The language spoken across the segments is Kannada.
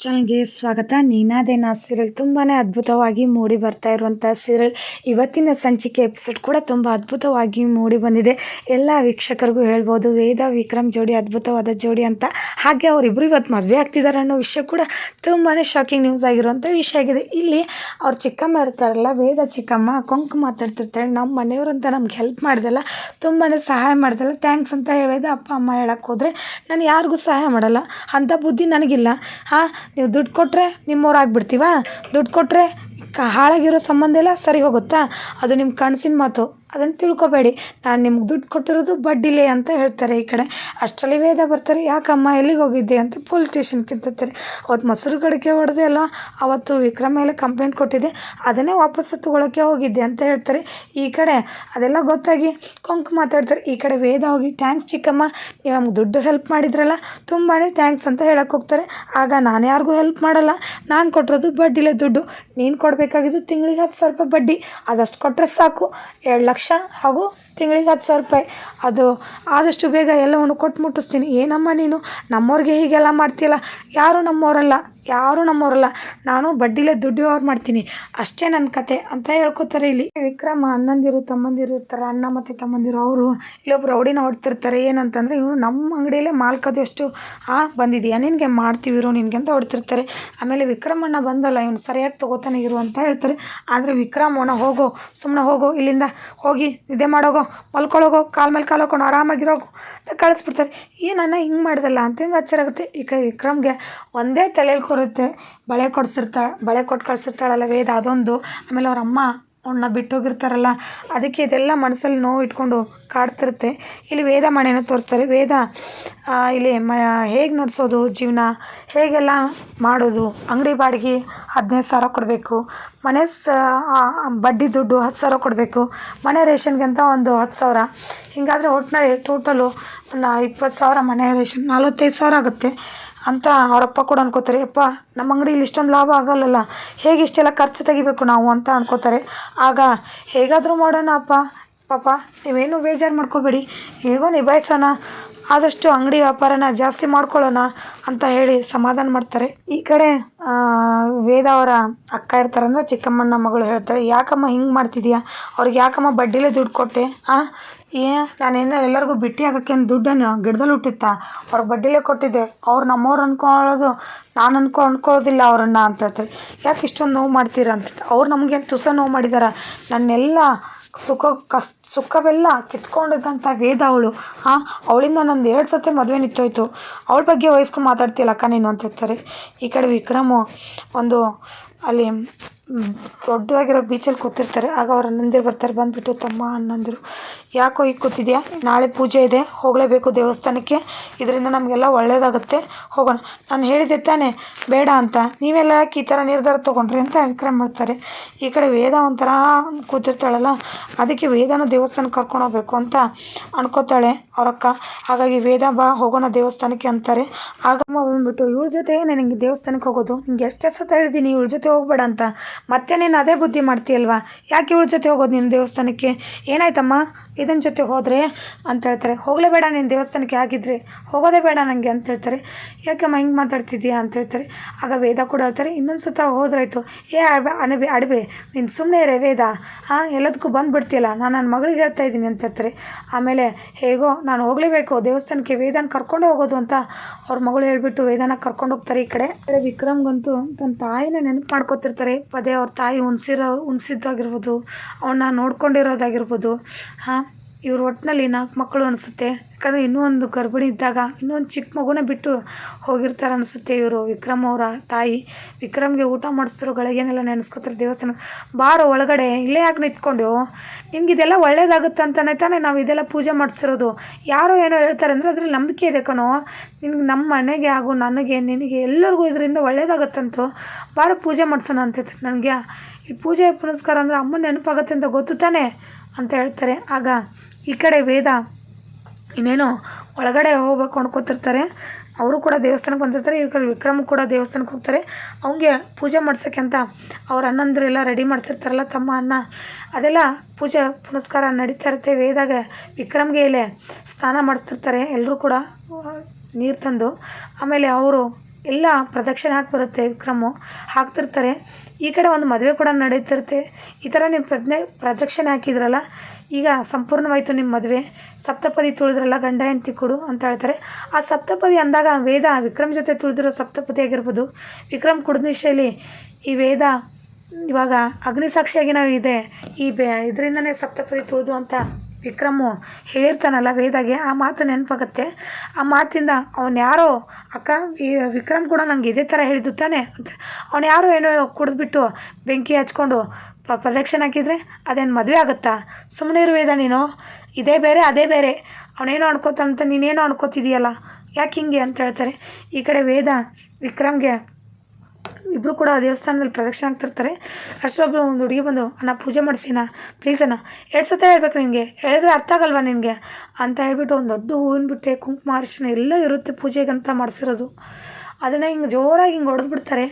ಚಾನಲ್ಗೆ ಸ್ವಾಗತ. ನೀನಾದೇನಾ ಸೀರಿಯಲ್ ತುಂಬಾ ಅದ್ಭುತವಾಗಿ ಮೂಡಿ ಬರ್ತಾ ಇರುವಂಥ ಸೀರಿಯಲ್. ಇವತ್ತಿನ ಸಂಚಿಕೆ ಎಪಿಸೋಡ್ ಕೂಡ ತುಂಬ ಅದ್ಭುತವಾಗಿ ಮೂಡಿ ಬಂದಿದೆ. ಎಲ್ಲ ವೀಕ್ಷಕರಿಗೂ ಹೇಳ್ಬೋದು, ವೇದ, ವಿಕ್ರಮ್ ಜೋಡಿ, ಅದ್ಭುತವಾದ ಜೋಡಿ ಅಂತ. ಹಾಗೆ ಅವರಿಬ್ಬರು ಇವತ್ತು ಮದುವೆ ಆಗ್ತಿದ್ದಾರೆ ಅನ್ನೋ ವಿಷಯ ಕೂಡ ತುಂಬಾ ಶಾಕಿಂಗ್ ನ್ಯೂಸ್ ಆಗಿರುವಂಥ ವಿಷಯ ಆಗಿದೆ. ಇಲ್ಲಿ ಅವ್ರ ಚಿಕ್ಕಮ್ಮ ಇರ್ತಾರಲ್ಲ, ವೇದ ಚಿಕ್ಕಮ್ಮ, ಕೊಂಕು ಮಾತಾಡ್ತಿರ್ತಾಳೆ. ನಮ್ಮ ಮನೆಯವರು ಅಂತ ನಮ್ಗೆ ಹೆಲ್ಪ್ ಮಾಡ್ದಲ್ಲ ತುಂಬಾ ಸಹಾಯ ಮಾಡ್ದಲ್ಲ. ಥ್ಯಾಂಕ್ಸ್ ಅಂತ ಹೇಳಿದ ಅಪ್ಪ, ಅಮ್ಮ ಹೇಳಕ್ಕೆ ಹೋದರೆ, ನಾನು ಯಾರಿಗೂ ಸಹಾಯ ಮಾಡಲ್ಲ. ಅಂಥ ಬುದ್ಧಿ ನನಗಿಲ್ಲ. ಹಾಂ ನೀವು ದುಡ್ಡು ಕೊಟ್ಟರೆ ನಿಮ್ಮವ್ರು ಆಗ್ಬಿಡ್ತೀವಾ ದುಡ್ಡು ಕೊಟ್ಟರೆ ಹಾಳಾಗಿರೋ ಸಂಬಂಧ ಎಲ್ಲ ಸರಿ ಹೋಗುತ್ತಾ? ಅದು ನಿಮ್ಮ ಕನಸಿನ ಮಾತು. ಅದನ್ನು ತಿಳ್ಕೊಬೇಡಿ. ನಾನು ನಿಮ್ಗೆ ದುಡ್ಡು ಕೊಟ್ಟಿರೋದು ಬಡ್ಡಿಲೇ ಅಂತ ಹೇಳ್ತಾರೆ ಈ ಕಡೆ. ಅಷ್ಟರಲ್ಲಿ ವೇದ ಬರ್ತಾರೆ, ಯಾಕಮ್ಮ ಎಲ್ಲಿಗೆ ಹೋಗಿದ್ದೆ? ಅಂತ ಪೊಲೀಸ್ ಸ್ಟೇಷನ್ ಕಿಂತಾರೆ ಅವತ್ತು ಮೊಸರು ಕಡಿಕೆ ಹೊಡೆದೆ ಅಲ್ಲ ಅವತ್ತು ವಿಕ್ರಮ್ ಮೇಲೆ ಕಂಪ್ಲೇಂಟ್ ಕೊಟ್ಟಿದ್ದೆ. ಅದನ್ನೇ ವಾಪಸ್ಸು ತೊಗೊಳಕ್ಕೆ ಹೋಗಿದ್ದೆ ಅಂತ ಹೇಳ್ತಾರೆ. ಈ ಕಡೆ ಅದೆಲ್ಲ ಗೊತ್ತಾಗಿ ಕೊಂಕು ಮಾತಾಡ್ತಾರೆ. ಈ ಕಡೆ ವೇದ ಹೋಗಿ, ಥ್ಯಾಂಕ್ಸ್ ಚಿಕ್ಕಮ್ಮ, ನೀವು ನಮ್ಗೆ ದುಡ್ಡು ಹೆಲ್ಪ್ ಮಾಡಿದ್ರಲ್ಲ? ತುಂಬಾ ಥ್ಯಾಂಕ್ಸ್ ಅಂತ ಹೇಳಕ್ಕೆ ಹೋಗ್ತಾರೆ. ಆಗ ನಾನು ಯಾರಿಗೂ ಹೆಲ್ಪ್ ಮಾಡಲ್ಲ. ನಾನು ಕೊಟ್ಟಿರೋದು ಬಡ್ಡಿಲೇ ದುಡ್ಡು. ನೀನು ಕೊಡಬೇಕಾಗಿದ್ದು ತಿಂಗಳಿಗೆ ಹತ್ತು ಸಾವಿರ ರೂಪಾಯಿ ಬಡ್ಡಿ. ಅದಷ್ಟು ಕೊಟ್ಟರೆ ಸಾಕು. ಎರಡು ಲಕ್ಷ ಹಾಗೂ ತಿಂಗಳಿಗೆ ಹತ್ತು ಸಾವಿರ ರೂಪಾಯಿ. ಅದು ಆದಷ್ಟು ಬೇಗ ಎಲ್ಲವನ್ನು ಕೊಟ್ಟು ಮುಟ್ಟಿಸ್ತೀನಿ. ಏನಮ್ಮ ನೀನು? ನಮ್ಮವ್ರಿಗೆ ಹೀಗೆಲ್ಲ ಮಾಡ್ತೀಯಲ್ಲ? ಯಾರು ನಮ್ಮವರಲ್ಲ. ಯಾರು ನಮ್ಮವರಲ್ಲ. ನಾನು ಬಡ್ಡಿಲೇ ದುಡ್ಡು ವ್ಯವಹಾರ ಮಾಡ್ತೀನಿ. ಅಷ್ಟೇ ನನ್ನ ಕತೆ ಅಂತ ಹೇಳ್ಕೊತಾರೆ ಇಲ್ಲಿ. ವಿಕ್ರಮ ಅಣ್ಣಂದಿರು, ತಮ್ಮಂದಿರು ಇರ್ತಾರೆ, ಅಣ್ಣ ಮತ್ತು ತಮ್ಮಂದಿರು, ಅವರು ಇಲ್ಲೊಬ್ರು ರೌಡಿನ ಹೊಡ್ತಿರ್ತಾರೆ. ಏನಂತಂದರೆ ಇವನು ನಮ್ಮ ಅಂಗಡಿಯಲ್ಲೇ ಮಾಲ್ಕದಷ್ಟು ಆ, ಬಂದಿದೆಯಾ? ನಿನಗೆ ಮಾಡ್ತೀವಿ ಇರು ನಿನಗೆ ಅಂತ ಹೊಡ್ತಿರ್ತಾರೆ. ಆಮೇಲೆ ವಿಕ್ರಮಣ್ಣ ಬಂದಲ್ಲ, ಇವನು ಸರಿಯಾಗಿ ತಗೋತಾನೆ ಇರು ಅಂತ ಹೇಳ್ತಾರೆ. ಆದರೆ ವಿಕ್ರಮಣ್ಣ ಹೋಗೋ ಸುಮ್ಮನೆ ಹೋಗೋ, ಇಲ್ಲಿಂದ ಹೋಗಿ ನಿದ್ದೆ ಮಾಡೋಗೋ, ಮಲ್ಕೊಳ್ಳೋಗೋ, ಕಾಲ ಮೇಲೆ ಕಾಲು ಹಾಕೊಂಡು ಆರಾಮಾಗಿರೋಗು ಅಂತ ಕಳಿಸ್ಬಿಡ್ತಾರೆ. ಏನನ್ನ ಹಿಂಗೆ ಮಾಡ್ದಲ್ಲ? ಅಂತ ಹಿಂಗೆ ಆಗುತ್ತೆ. ಈಗ ವಿಕ್ರಮ್ಗೆ ಒಂದೇ ತಲೆಯಲ್ಲಿ ಕೊರುತ್ತೆ ಬಳೆ ಕೊಡ್ಸಿರ್ತಾಳೆ ಬಳೆ ಕೊಟ್ಟು ಕಳ್ಸಿರ್ತಾಳಲ್ಲ ವೇದ, ಅದೊಂದು. ಆಮೇಲೆ ಅವ್ರ ಅಮ್ಮ ಅವನ್ನ ಬಿಟ್ಟೋಗಿರ್ತಾರಲ್ಲ, ಅದಕ್ಕೆ ಇದೆಲ್ಲ ಮನಸ್ಸಲ್ಲಿ ನೋವು ಇಟ್ಕೊಂಡು ಕಾಡ್ತಿರುತ್ತೆ. ಇಲ್ಲಿ ವೇದ ಮನೆನ ತೋರಿಸ್ತಾರೆ. ವೇದ ಇಲ್ಲಿ ಮ, ಹೇಗೆ ನಡೆಸೋದು ಜೀವನ? ಹೇಗೆಲ್ಲ ಮಾಡೋದು? ಅಂಗಡಿ ಬಾಡಿಗೆ ಹದಿನೈದು ಸಾವಿರ ಕೊಡಬೇಕು. ಮನೆ ಸ ಬಡ್ಡಿ ದುಡ್ಡು ಹತ್ತು ಸಾವಿರ ಕೊಡಬೇಕು. ಮನೆ ರೇಷನ್ಗೆ ಅಂತ ಒಂದು ಹತ್ತು ಸಾವಿರ. ಹೀಗಾದರೆ ಒಟ್ಟಿನಲ್ಲಿ ಟೋಟಲು ಒಂದು ಇಪ್ಪತ್ತು ಸಾವಿರ ಮನೆ ರೇಷನ್, ನಲ್ವತ್ತೈದು ಸಾವಿರ ಆಗುತ್ತೆ. ಅಂತ ಅವರಪ್ಪ ಕೂಡ ಅನ್ಕೋತಾರೆ ಅಪ್ಪ ನಮ್ಮ ಅಂಗಡಿಲಿ ಇಷ್ಟೊಂದು ಲಾಭ ಆಗಲ್ಲಲ್ಲ, ಹೇಗೆ ಇಷ್ಟೆಲ್ಲ ಖರ್ಚು ತೆಗಿಬೇಕು ನಾವು? ಅಂತ ಅನ್ಕೋತಾರೆ. ಆಗ, ಹೇಗಾದರೂ ಮಾಡೋಣ ಅಪ್ಪ, ಪಾಪ, ನೀವೇನು ಬೇಜಾರು ಮಾಡ್ಕೋಬೇಡಿ, ಹೇಗೋ ನಿಭಾಯಿಸೋಣ, ಆದಷ್ಟು ಅಂಗಡಿ ವ್ಯಾಪಾರನ ಜಾಸ್ತಿ ಮಾಡ್ಕೊಳ್ಳೋಣ, ಅಂತ ಹೇಳಿ ಸಮಾಧಾನ ಮಾಡ್ತಾರೆ. ಈ ಕಡೆ ವೇದ ಅವರ ಅಕ್ಕ ಇರ್ತಾರೆ ಅಂದರೆ ಚಿಕ್ಕಮ್ಮನ ಮಗಳು ಹೇಳ್ತಾರೆ, ಯಾಕಮ್ಮ ಹಿಂಗೆ ಮಾಡ್ತಿದ್ಯಾ? ಅವ್ರಿಗೆ ಯಾಕಮ್ಮ ಬಡ್ಡಿಲೇ ದುಡ್ಡು ಕೊಟ್ಟೆ ಹಾಂ ಏ ನಾನೇನು ಎಲ್ಲರಿಗೂ ಭೇಟಿ ಆಗೋಕ್ಕೇನು ದುಡ್ಡೇನು ಗಿಡದಲ್ಲಿ ಹುಟ್ಟಿತ್ತಾ? ಅವ್ರಿಗೆ ಬಡ್ಡಿಲೇ ಕೊಟ್ಟಿದ್ದೆ. ಅವ್ರು ನಮ್ಮವ್ರು ಅಂದ್ಕೊಳ್ಳೋದು ನಾನು ಅನ್ಕೊ ಅಂದ್ಕೊಳ್ಳೋದಿಲ್ಲ ಅವರನ್ನು ಅಂತ ಹೇಳ್ತಾರೆ. ಯಾಕೆ ಇಷ್ಟೊಂದು ನೋವು ಮಾಡ್ತೀರ ಅಂತ ಅವ್ರು ನಮಗೇನು ತುಸ ನೋವು ಮಾಡಿದಾರೆ? ನನ್ನೆಲ್ಲ ಸುಖ, ಕಸ್, ಸುಖವೆಲ್ಲ ಕಿತ್ಕೊಂಡಿದ್ದಂಥ ವೇದ ಅವಳು. ಹಾಂ, ಅವಳಿಂದ ನಂದು ಎರಡು ಸತಿ ಮದುವೆ ನಿಂತೋಯ್ತು. ಅವಳ ಬಗ್ಗೆ ವಹಿಸ್ಕೊಂಡು ಮಾತಾಡ್ತಿಲ್ಲ ಅಕ್ಕ ನೀನು ಅಂತ ಹೇಳ್ತಾರೆ. ಈ ಕಡೆ ವಿಕ್ರಮು ಒಂದು ಅಲ್ಲಿ ದೊಡ್ಡದಾಗಿರೋ ಬೀಚಲ್ಲಿ ಕೂತಿರ್ತಾರೆ. ಆಗ ಅವ್ರ ಅಣ್ಣಂದಿರು ಬರ್ತಾರೆ. ಬಂದುಬಿಟ್ಟು, ತಮ್ಮ ಅಣ್ಣಂದಿರು, ಯಾಕೋ ಈಗ ಕೂತಿದ್ಯಾ? ನಾಳೆ ಪೂಜೆ ಇದೆ. ಹೋಗಲೇಬೇಕು ದೇವಸ್ಥಾನಕ್ಕೆ. ಇದರಿಂದ ನಮಗೆಲ್ಲ ಒಳ್ಳೆಯದಾಗುತ್ತೆ ಹೋಗೋಣ. ನಾನು ಹೇಳಿದೆ ತಾನೇ, ಬೇಡ ಅಂತ. ನೀವೆಲ್ಲ ಯಾಕೆ ಈ ಥರ ನಿರ್ಧಾರ ತೊಗೊಂಡ್ರಿ? ಅಂತ ವಿಕ್ರಮ್ ಮಾಡ್ತಾರೆ. ಈ ಕಡೆ ವೇದ ಒಂಥರ ಕೂತಿರ್ತಾಳಲ್ಲ, ಅದಕ್ಕೆ ವೇದನ ದೇವಸ್ಥಾನಕ್ಕೆ ಕರ್ಕೊಂಡು ಹೋಗ್ಬೇಕು ಅಂತ ಅನ್ಕೋತಾಳೆ ಅವರಕ್ಕ ಹಾಗಾಗಿ ವೇದ ಬಾ, ಹೋಗೋಣ ದೇವಸ್ಥಾನಕ್ಕೆ ಅಂತಾರೆ. ಆಗಮ್ಮ ಬಂದುಬಿಟ್ಟು, ಇವಳ ಜೊತೆ ನನಗೆ ದೇವಸ್ಥಾನಕ್ಕೆ ಹೋಗೋದು? ನಿಂಗೆ ಎಷ್ಟು ಸತ ಹೇಳಿದ್ದೀನಿ, ಇವಳ ಜೊತೆ ಹೋಗ್ಬೇಡ ಅಂತ. ಮತ್ತೆ ನೀನು ಅದೇ ಬುದ್ಧಿ ಮಾಡ್ತೀಯಲ್ವಾ? ಯಾಕೆ ಇವಳ ಜೊತೆ ಹೋಗೋದು ನಿನ್ನ ದೇವಸ್ಥಾನಕ್ಕೆ? ಏನಾಯ್ತಮ್ಮ? ಇದನ್ನ ಜೊತೆ ಹೋದರೆ ಅಂತ ಹೇಳ್ತಾರೆ. ಹೋಗಲೇಬೇಡ ನೀನು ದೇವಸ್ಥಾನಕ್ಕೆ ಆಗಿದ್ರೆ ಹೋಗೋದೇ ಬೇಡ ನನಗೆ ಅಂತ ಹೇಳ್ತಾರೆ. ಯಾಕಮ್ಮ ಹಿಂಗೆ ಮಾತಾಡ್ತಿದ್ದೀಯಾ ಅಂತ ಹೇಳ್ತಾರೆ. ಆಗ ವೇದ ಕೂಡ ಹೇಳ್ತಾರೆ, ಇನ್ನೊಂದು ಸುತ್ತ ಹೋದ್ರಾಯ್ತು. ಏ ಅಡ್ಬೆ ಅಣಬೆ, ಅಡಬೆ, ನೀನು ಸುಮ್ಮನೆ ಇರೇ ವೇದ. ಹಾಂ ಎಲ್ಲದಕ್ಕೂ ಬಂದುಬಿಡ್ತೀಯಲ್ಲ, ನಾನು ನನ್ನ ಮಗಳಿಗೆ ಹೇಳ್ತಾ ಇದ್ದೀನಿ ಅಂತ ಹೇಳ್ತಾರೆ. ಆಮೇಲೆ, ಹೇಗೋ, ನಾನು ಹೋಗಲೇಬೇಕು. ದೇವಸ್ಥಾನಕ್ಕೆ ವೇದನ ಕರ್ಕೊಂಡು ಹೋಗೋದು ಅಂತ ಅವ್ರ ಮಗಳು ಹೇಳ್ಬಿಟ್ಟು ವೇದನ ಕರ್ಕೊಂಡು ಹೋಗ್ತಾರೆ ಈ ಕಡೆ ವಿಕ್ರಮ್ಗಂತೂ ತನ್ನ ತಾಯಿನ ನೆನಪು ಮಾಡ್ಕೊತಿರ್ತಾರೆ. ಪದೇ ಅವ್ರ ತಾಯಿ ಉಣ್ಸಿರೋ ಉಣ್ಸಿದ್ದಾಗಿರ್ಬೋದು ಅವನ್ನ ನೋಡ್ಕೊಂಡಿರೋದಾಗಿರ್ಬೋದು ಹಾಂ? ಇವ್ರ ಒಟ್ಟಿನಲ್ಲಿ ನಾಲ್ಕು ಮಕ್ಕಳು ಅನಿಸುತ್ತೆ. ಯಾಕಂದರೆ ಇನ್ನೂ ಒಂದು ಗರ್ಭಿಣಿ ಇದ್ದಾಗ ಇನ್ನೊಂದು ಚಿಕ್ಕ ಮಗುನ ಬಿಟ್ಟು ಹೋಗಿರ್ತಾರೆ ಅನಿಸುತ್ತೆ ಇವರು. ವಿಕ್ರಮ್ ಅವರ ತಾಯಿ. ವಿಕ್ರಮ್ಗೆ ಊಟ ಮಾಡಿಸ್ತಾರೆ ಗಳಿಗೆನೆಲ್ಲ ನೆನೆಸ್ಕೋತಾರೆ ದೇವಸ್ಥಾನ. ಬಾರೋ ಒಳಗಡೆ ಇಲ್ಲೇ ಯಾಕೆ ನಿಂತ್ಕೊಂಡು? ನಿಮ್ಗೆ ಇದೆಲ್ಲ ಒಳ್ಳೇದಾಗುತ್ತೆ ಅಂತಲೇ ತಾನೇ ನಾವು ಇದೆಲ್ಲ ಪೂಜೆ ಮಾಡಿಸ್ತಿರೋದು ಯಾರೋ ಏನೋ ಹೇಳ್ತಾರೆ ಅಂದರೆ ಅದ್ರಲ್ಲಿ ನಂಬಿಕೆ ಇದೆ ಕಣೋ. ನಿನ್ಗೆ ನಮ್ಮ ಮನೆಗೆ ಹಾಗೂ ನನಗೆ, ನಿನಗೆ ಎಲ್ಲರಿಗೂ ಇದರಿಂದ ಒಳ್ಳೇದಾಗತ್ತಂತೂ. ಬಾರೋ ಪೂಜೆ ಮಾಡಿಸೋಣ ಅಂತ ನನಗೆ. ಈ ಪೂಜೆ ಪುನಸ್ಕಾರ ಅಂದರೆ ಅಮ್ಮನ ನೆನಪಾಗತ್ತೆ ಅಂತ ಗೊತ್ತು ತಾನೆ ಅಂತ ಹೇಳ್ತಾರೆ. ಆಗ ಈ ಕಡೆ ವೇದ ಇನ್ನೇನು ಒಳಗಡೆ ಹೋಗ್ಬೇಕು ಅನ್ಕೋತಿರ್ತಾರೆ. ಅವರು ಕೂಡ ದೇವಸ್ಥಾನಕ್ಕೆ ಬಂದಿರ್ತಾರೆ. ಈ ಕಡೆ ವಿಕ್ರಮ್ ಕೂಡ ದೇವಸ್ಥಾನಕ್ಕೆ ಹೋಗ್ತಾರೆ. ಅವನಿಗೆ ಪೂಜೆ ಮಾಡ್ಸೋಕ್ಕೆ ಅಂತ ಅವ್ರ ಅಣ್ಣಂದಿರೆಲ್ಲ ರೆಡಿ ಮಾಡಿಸಿರ್ತಾರಲ್ಲ ತಮ್ಮ ಅಣ್ಣ. ಅದೆಲ್ಲ ಪೂಜೆ ಪುನಸ್ಕಾರ ನಡೀತಾ ಇರುತ್ತೆ. ವೇದಾಗ ವಿಕ್ರಮ್ಗೆ ಇಲ್ಲೇ ಸ್ನಾನ ಮಾಡಿಸ್ತಿರ್ತಾರೆ. ಎಲ್ಲರೂ ಕೂಡ ನೀರು ತಂದು. ಆಮೇಲೆ ಅವರು ಎಲ್ಲ ಪ್ರದಕ್ಷಿಣೆ ಹಾಕಿ ಬರುತ್ತೆ ವಿಕ್ರಮು. ಹಾಕ್ತಿರ್ತಾರೆ. ಈ ಕಡೆ ಒಂದು ಮದುವೆ ಕೂಡ ನಡೀತಿರುತ್ತೆ. ಈ ಥರ ನೀವು ಪ್ರಜ್ಞೆ, ಪ್ರದಕ್ಷಿಣೆ ಹಾಕಿದ್ರಲ್ಲ, ಈಗ ಸಂಪೂರ್ಣವಾಯಿತು ನಿಮ್ಮ ಮದುವೆ. ಸಪ್ತಪದಿ ತುಳಿದ್ರಲ್ಲ, ಗಂಡ ಹೆಂಡತಿ ಕೊಡು ಅಂತ ಹೇಳ್ತಾರೆ. ಆ ಸಪ್ತಪದಿ ಅಂದಾಗ ವೇದ ವಿಕ್ರಮ್ ಜೊತೆ ತುಳಿದಿರೋ ಸಪ್ತಪದಿ ಆಗಿರ್ಬೋದು. ವಿಕ್ರಮ್ ಶೈಲಿ ಈ ವೇದ ಇವಾಗ ಅಗ್ನಿಸಾಕ್ಷಿಯಾಗಿ ನಾವು ಇದೆ ಈ ಬೆ, ಇದರಿಂದನೇ ಸಪ್ತಪದಿ ತುಳಿದು ಅಂತ ವಿಕ್ರಮು ಹೇಳಿರ್ತಾನಲ್ಲ ವೇದಾಗೆ, ಆ ಮಾತು ನೆನಪಾಗತ್ತೆ. ಆ ಮಾತಿಂದ ಅವನು ಯಾರೋ, ಅಕ್ಕ, ಈ ವಿಕ್ರಮ್ ಕೂಡ ನಂಗೆ ಇದೇ ಥರ ಹೇಳಿದ್ದು ತಾನೆ ಅಂತ. ಅವ್ನು ಯಾರೋ ಏನೋ ಕುಡಿದ್ಬಿಟ್ಟು ಬೆಂಕಿ ಹಚ್ಕೊಂಡು ಪ, ಪ್ರದಕ್ಷಿಣೆ ಹಾಕಿದರೆ ಅದೇನು ಮದುವೆ ಆಗುತ್ತಾ? ಸುಮ್ಮನೆ ವೇದ ನೀನು. ಇದೇ ಬೇರೆ, ಅದೇ ಬೇರೆ. ಅವನೇನೋ ಅನ್ಕೋತಾನಂತ ನೀನೇನೋ ಅನ್ಕೋತಿದೀಯಲ್ಲ. ಯಾಕೆ ಹಿಂಗೆ ಅಂತ ಹೇಳ್ತಾರೆ. ಈ ಕಡೆ ವೇದ ವಿಕ್ರಮ್ಗೆ ಇಬ್ಬರು ಕೂಡ ದೇವಸ್ಥಾನದಲ್ಲಿ ಪ್ರದಕ್ಷಿಣೆ ಆಗ್ತಿರ್ತಾರೆ ಅಷ್ಟೊಬ್ಬರು ಒಂದು ಹುಡುಗಿ ಬಂದು, ಅಣ್ಣ, ಪೂಜೆ ಮಾಡಿಸಿನ? ಪ್ಲೀಸ್ ಅಣ್ಣ, ಎರಡು ಸತ ಹೇಳ್ಬೇಕು ನಿನಗೆ. ಹೇಳಿದ್ರೆ ಅರ್ಥ ಆಗಲ್ವಾ ನಿನಗೆ? ಅಂತ ಹೇಳ್ಬಿಟ್ಟು ಒಂದು ದೊಡ್ಡ ಹೂವಿನ ಬಿಟ್ಟೆ, ಕುಂಕುಮ ಅರಿಶಿನ ಎಲ್ಲ ಇರುತ್ತೆ ಪೂಜೆಗಂತ ಮಾಡಿಸಿರೋದು. ಅದನ್ನು ಹಿಂಗೆ ಜೋರಾಗಿ ಹಿಂಗೆ ಹೊಡೆದ್ಬಿಡ್ತಾರೆ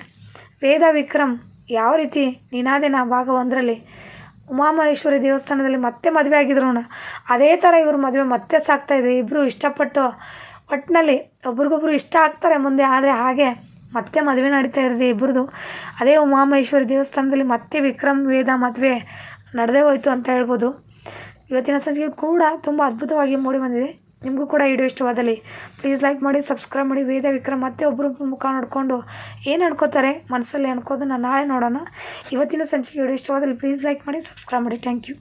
ವೇದ ವಿಕ್ರಮ್, ಯಾವ ರೀತಿ ನೀನಾದೇನ ಭಾಗ ಒಂದರಲ್ಲಿ ಉಮಾಮಹೇಶ್ವರಿ ದೇವಸ್ಥಾನದಲ್ಲಿ ಮತ್ತೆ ಮದುವೆ ಆಗಿದ್ರು ಅದೇ ಥರ ಇವರು ಮದುವೆ ಮತ್ತೆ ಸಾಕ್ತಾಯಿದೆ ಇಬ್ಬರು ಇಷ್ಟಪಟ್ಟು ಒಟ್ಟಿನಲ್ಲಿ ಒಬ್ರಿಗೊಬ್ರು ಇಷ್ಟ ಆಗ್ತಾರೆ ಮುಂದೆ, ಆದರೆ ಹಾಗೆ ಮತ್ತೆ ಮದುವೆ ನಡೀತಾ ಇರೋದು ಇಬ್ಬರದು ಅದೇ ಉಮಾಮಹೇಶ್ವರಿ ದೇವಸ್ಥಾನದಲ್ಲಿ ಮತ್ತೆ ವಿಕ್ರಮ್, ವೇದ ಮದುವೆ ನಡೆದೇ ಹೋಯಿತು ಅಂತ ಹೇಳ್ಬೋದು. ಇವತ್ತಿನ ಸಂಚಿಕೆ ಕೂಡ ತುಂಬ ಅದ್ಭುತವಾಗಿ ಮೂಡಿ ಬಂದಿದೆ. ನಿಮಗೂ ಕೂಡ ವಿಡಿಯೋ ಇಷ್ಟವಾದಲ್ಲಿ ಪ್ಲೀಸ್ ಲೈಕ್ ಮಾಡಿ ಸಬ್ಸ್ಕ್ರೈಬ್ ಮಾಡಿ, ವೇದ, ವಿಕ್ರಮ್ ಮತ್ತೆ ಒಬ್ಬರು ಮುಖ ನೋಡಿಕೊಂಡು ಏನು ಅನ್ಕೋತಾರೆ ಮನಸ್ಸಲ್ಲಿ ಅನ್ಕೋದನ್ನ ನಾಳೆ ನೋಡೋಣ. ಇವತ್ತಿನ ಸಂಚಿಕೆ ವಿಡಿಯೋ ಇಷ್ಟವಾದಲ್ಲಿ ಪ್ಲೀಸ್ ಲೈಕ್ ಮಾಡಿ ಸಬ್ಸ್ಕ್ರೈಬ್ ಮಾಡಿ. Thank you